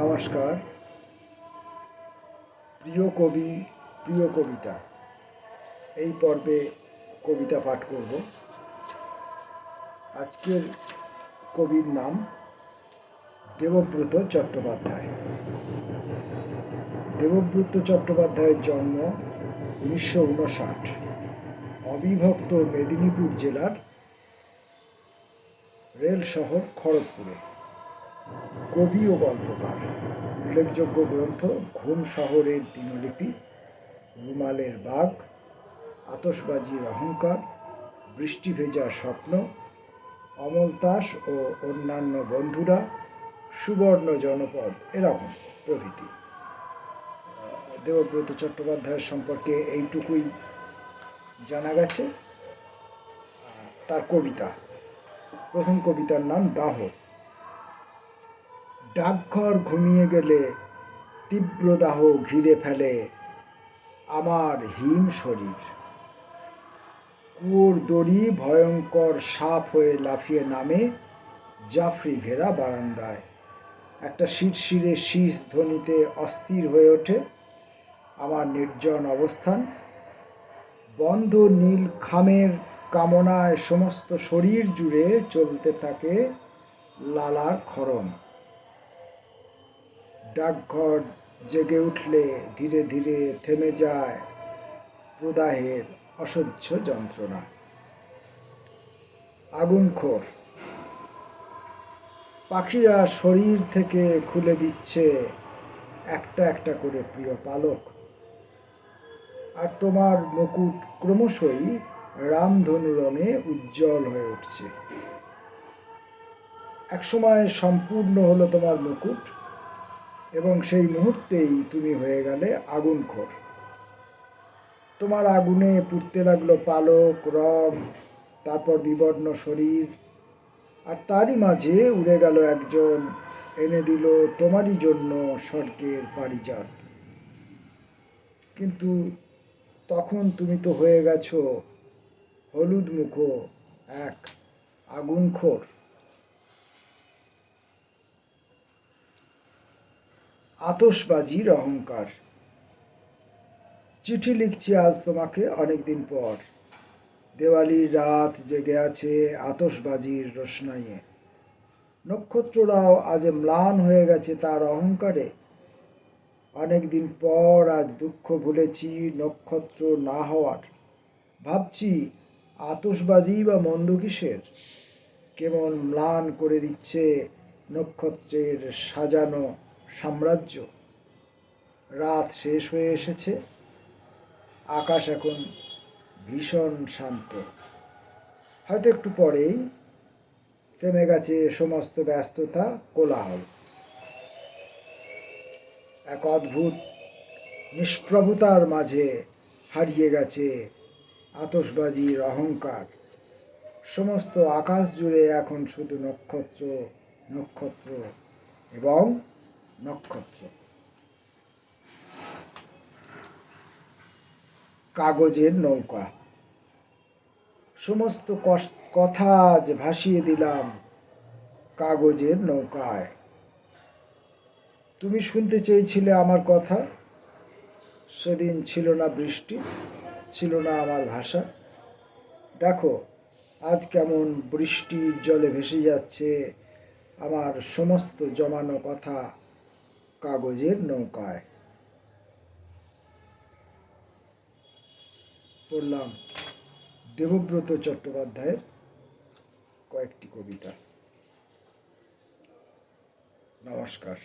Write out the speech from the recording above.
নমস্কার। প্রিয় কবি, প্রিয় কবিতা, এই পর্বে কবিতা পাঠ করব। আজকের কবির নাম দেবব্রত চট্টোপাধ্যায়। দেবব্রত চট্টোপাধ্যায়ের জন্ম উনিশশো উনষাট, অবিভক্ত মেদিনীপুর জেলার রেল শহর খড়গপুরে। কবি ও গল্পকার, উল্লেখযোগ্য গ্রন্থ ঘুম শহরের দিনলিপি, রুমালের বাঘ আতসবাজির অহংকার, বৃষ্টি ভেজা স্বপ্ন, অমল তাস ও অন্যান্য বন্ধুরা, সুবর্ণ জনপদ এরকম প্রভৃতি। দেবব্রত চট্টোপাধ্যায়ের সম্পর্কে এইটুকুই জানা গেছে। তার কবিতা, প্রথম কবিতার নাম দাহ। ডাকঘর ঘুমিয়ে গেলে তীব্র দাহ ঘিরে ফেলে আমার হিম শরীর। কুয়োর দড়ি ভয়ঙ্কর সাপ হয়ে লাফিয়ে নামে জাফরি ঘেরা বারান্দায়। একটা শিরশিরে শীষ ধ্বনিতে অস্থির হয়ে ওঠে আমার নির্জন অবস্থান। বন্ধ নীল খামের কামনায় সমস্ত শরীর জুড়ে চলতে থাকে লালার খরম ডাকঘর জেগে উঠলে ধীরে ধীরে থেমে যায় প্রদাহের অসহ্য যন্ত্রণা। আগুনখোর পাখিরা শরীর থেকে খুলে দিচ্ছে একটা একটা করে প্রিয় পালক। আর তোমার মুকুট ক্রমশই রামধনু রঙে উজ্জ্বল হয়ে উঠছে। একসময় সম্পূর্ণ হলো তোমার মুকুট। এবং সেই মুহূর্তেই তুমি হয়ে গেলে আগুনখোর তোমার আগুনে পুড়তে লাগল পালক রং তারপর বিবর্ণ শরীর, আর তারই মাঝে উড়ে গেল একজন, এনে দিল তোমারই জন্য স্বর্গের পারিজাত। কিন্তু তখন তুমি তো হয়ে গেছো হলুদ মুখো এক আগুনখোর আতসবাজির অহংকার। চিঠি লিখছি আজ তোমাকে অনেকদিন পর। দেওয়ালির রাত জেগে আছে আতসবাজির রোশনাইয়ে। নক্ষত্ররাও আজ ম্লান হয়ে গেছে তার অহংকারে। অনেকদিন পর আজ দুঃখ ভুলেছি নক্ষত্র না হওয়ার। ভাবছি আতসবাজি বা মন্দ কিসের? কেমন ম্লান করে দিচ্ছে নক্ষত্রের সাজানো সাম্রাজ্য। রাত শেষ হয়ে এসেছে। আকাশ এখন ভীষণ শান্ত। হয়তো একটু পরেই থেমে গেছে সমস্ত ব্যস্ততা, কোলাহল। এক অদ্ভুত নিষ্প্রভুতার মাঝে হারিয়ে গেছে আতসবাজির অহংকার। সমস্ত আকাশ জুড়ে এখন শুধু নক্ষত্র নক্ষত্র এবং নক্ষত্র কাগজের নৌকা। সমস্ত কথা আজ ভাসিয়ে দিলাম কাগজের নৌকায়। তুমি শুনতে চেয়েছিলে আমার কথা? সেদিন ছিল না বৃষ্টি, ছিল না আমার ভাষা। দেখো, আজ কেমন বৃষ্টির জলে ভেসে যাচ্ছে আমার সমস্ত জমানো কথা। কাগজের নৌকায়। পড়লাম দেবব্রত চট্টোপাধ্যায়ের কয়েকটি কবিতা। নমস্কার।